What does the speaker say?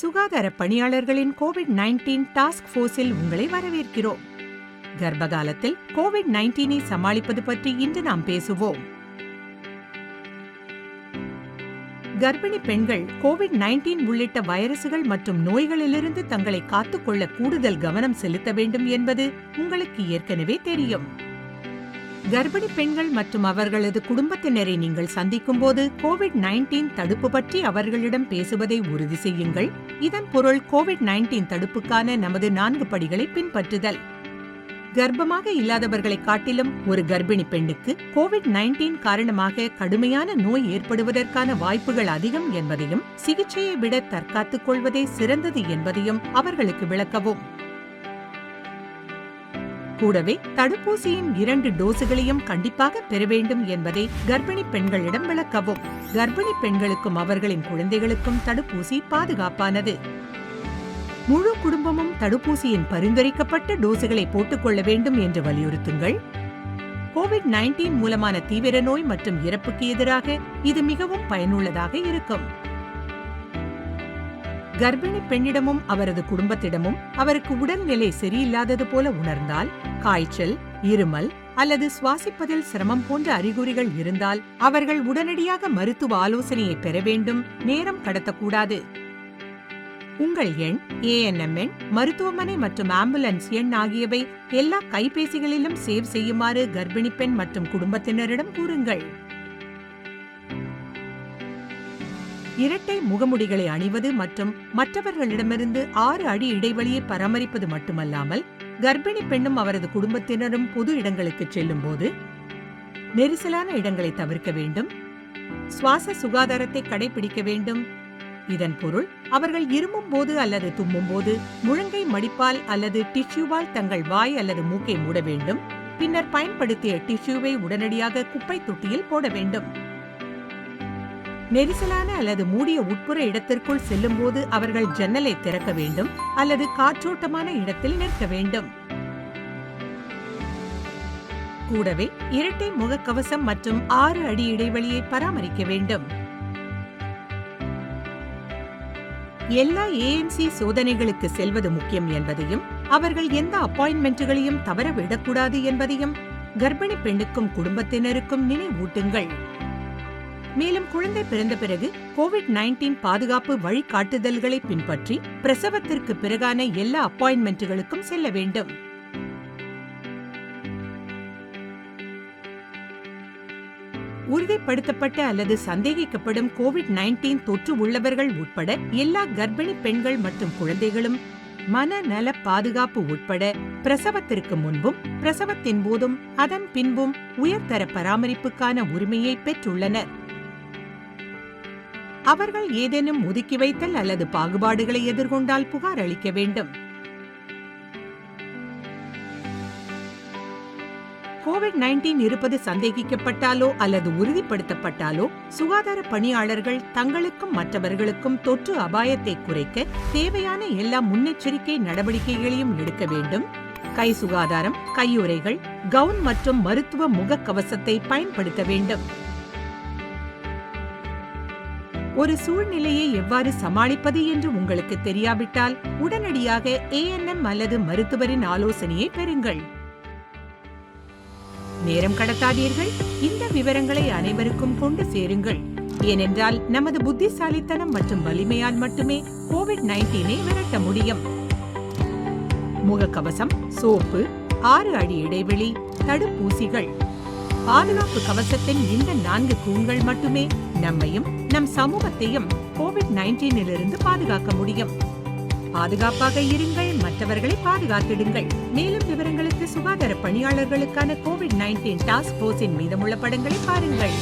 சுகாதார பணியாளர்களின் Covid nineteen task ஃபோர்ஸில் உங்களை வரவேற்கிறோம். கர்ப்பகாலத்தில் கோவிட் நைன்டீனை சமாளிப்பது பற்றி இன்று நாம் பேசுவோம். கர்ப்பிணி பெண்கள் கோவிட் நைன்டீன் உள்ளிட்ட வைரசுகள் மற்றும் நோய்களிலிருந்து தங்களை காத்துக்கொள்ள கூடுதல் கவனம் செலுத்த வேண்டும் என்பது உங்களுக்கு ஏற்கனவே தெரியும். கர்ப்பிணி பெண்கள் மற்றும் அவர்களது குடும்பத்தினரை நீங்கள் சந்திக்கும் போது கோவிட் நைன்டீன் தடுப்பு பற்றி அவர்களிடம் பேசுவதை உறுதி செய்யுங்கள். இதன் பொருள் கோவிட் நைன்டீன் தடுப்புக்கான நமது நான்கு படிகளை பின்பற்றுதல். கர்ப்பமாக இல்லாதவர்களை காட்டிலும் ஒரு கர்ப்பிணி பெண்ணுக்கு கோவிட் நைன்டீன் காரணமாக கடுமையான நோய் ஏற்படுவதற்கான வாய்ப்புகள் அதிகம் என்பதையும் சிகிச்சையை விட தற்காத்துக் கொள்வதே சிறந்தது என்பதையும் அவர்களுக்கு விளக்கவும். கூடவே தடுப்பூசியின் இரண்டு டோஸுகளையும் கண்டிப்பாக பெற வேண்டும் என்பதை கர்ப்பிணி பெண்களிடம் விளக்கவும். கர்ப்பிணி பெண்களுக்கும் அவர்களின் குழந்தைகளுக்கும் தடுப்பூசி பாதுகாப்பானது. முழு குடும்பமும் தடுப்பூசியின் பரிந்துரைக்கப்பட்ட போட்டுக் போட்டுக்கொள்ள வேண்டும் என்று வலியுறுத்துங்கள். கோவிட் நைன்டீன் மூலமான தீவிர நோய் மற்றும் இறப்புக்கு எதிராக இது மிகவும் பயனுள்ளதாக இருக்கும். கர்ப்பிணி பெண்ணிடமும் அவரது குடும்பத்திடமும் அவருக்கு உடல்நிலை சரியில்லாதது போல உணர்ந்தால் காய்ச்சல் இருமல் அல்லது சுவாசிப்பதில் சிரமம் போன்ற அறிகுறிகள் இருந்தால் அவர்கள் உடனடியாக மருத்துவ ஆலோசனையை பெற வேண்டும் நேரம் கடத்தக்கூடாது. உங்கள் எண் ஏஎன்எம் எண் மருத்துவமனை மற்றும் ஆம்புலன்ஸ் எண் ஆகியவை எல்லா கைபேசிகளிலும் சேவ் செய்யுமாறு கர்ப்பிணி பெண் மற்றும் குடும்பத்தினரிடம் கூறுங்கள். இரட்டை முகமுடிகளை அணிவது மற்றும் மற்றவர்களிடமிருந்து ஆறு அடி இடைவெளியை பராமரிப்பது மட்டுமல்லாமல் கர்ப்பிணி பெண்ணும் அவரது குடும்பத்தினரும் பொது இடங்களுக்கு செல்லும் போது நெரிசலான இடங்களை தவிர்க்க வேண்டும் சுவாச சுகாதாரத்தை கடைபிடிக்க வேண்டும். இதன் பொருள் அவர்கள் இருமும் போது அல்லது தும்மும் போது முழங்கை மடிப்பால் அல்லது டிஷ்யூவால் தங்கள் வாய் அல்லது மூக்கை மூட வேண்டும். பின்னர் பயன்படுத்திய டிஷ்யூவை உடனடியாக குப்பை தொட்டியில் போட வேண்டும். நெரிசலான அல்லது மூடிய உட்புற இடத்திற்குள் செல்லும்போது அவர்கள் ஜன்னலை திறக்க வேண்டும் அல்லது காற்றோட்டமான இடத்தில் நிற்க வேண்டும். கூடவே இரட்டை முகக்கவசம் மற்றும் ஆறு அடி இடைவெளியை பராமரிக்க வேண்டும். எல்லா ஏஎம்சி சோதனைகளுக்கு செல்வது முக்கியம் என்பதையும் அவர்கள் எந்த அப்பாயின்மெண்ட்டுகளையும் தவற விடக்கூடாது என்பதையும் கர்ப்பிணி பெண்ணுக்கும் குடும்பத்தினருக்கும் நினைவூட்டுங்கள். மேலும் குழந்தை பிறந்த பிறகு கோவிட் நைன்டீன் பாதுகாப்பு வழிகாட்டுதல்களை பின்பற்றி பிரசவத்திற்கு பிறகான எல்லா அப்பாயின்மெண்ட்டுகளுக்கும் செல்ல வேண்டும். உறுதிப்படுத்தப்பட்ட அல்லது சந்தேகிக்கப்படும் கோவிட் நைன்டீன் தொற்று உள்ளவர்கள் உட்பட எல்லா கர்ப்பிணி பெண்கள் மற்றும் குழந்தைகளும் மனநல பாதுகாப்பு உட்பட பிரசவத்திற்கு முன்பும் பிரசவத்தின் போதும் அதன் பின்பும் உயர்தர பராமரிப்புக்கான உரிமையை பெற்றுள்ளனர். அவர்கள் ஏதேனும் ஒதுக்கி வைத்தல் அல்லது பாகுபாடுகளை எதிர்கொண்டால் புகார் அளிக்க வேண்டும். கோவிட் நைன்டீன் இருப்பது சந்தேகிக்கப்பட்டாலோ அல்லது உறுதிப்படுத்தப்பட்டாலோ சுகாதார பணியாளர்கள் தங்களுக்கும் மற்றவர்களுக்கும் தொற்று அபாயத்தை குறைக்க தேவையான எல்லா முன்னெச்சரிக்கை நடவடிக்கைகளையும் எடுக்க வேண்டும். கை சுகாதாரம் கையுறைகள் கவுன் மற்றும் மருத்துவ முகக்கவசத்தை பயன்படுத்த வேண்டும். ஒரு சூழ்நிலையை எவ்வாறு சமாளிப்பது என்று உங்களுக்கு தெரியாவிட்டால் உடனடியாக ஏஎன்எம் அல்லது மருத்துவரின் ஆலோசனையை பெறுங்கள். நேரம் கடத்தாதீர்கள். இந்த விவரங்களை அனைவருக்கும் கொண்டு சேருங்கள். ஏனென்றால் நமது புத்திசாலித்தனம் மற்றும் வலிமையால் மட்டுமே கோவிட் நைன்டீனை விரட்ட முடியும். முகக்கவசம் சோப்பு ஆறு அடி இடைவெளி தடுப்பூசிகள். பாதுகாப்பு கவசத்தின் இந்த நான்கு தூண்கள் மட்டுமே நம்மையும் நம் சமூகத்தையும் கோவிட் நைன்டீனிலிருந்து பாதுகாக்க முடியும். பாதுகாப்பாக இருங்கள் மற்றவர்களை பாதுகாத்திடுங்கள். மேலும் விவரங்களுக்கு சுகாதார பணியாளர்களுக்கான கோவிட் நைன்டீன் டாஸ்க் போர்ஸின் மீதமுள்ள படங்களை பாருங்கள்.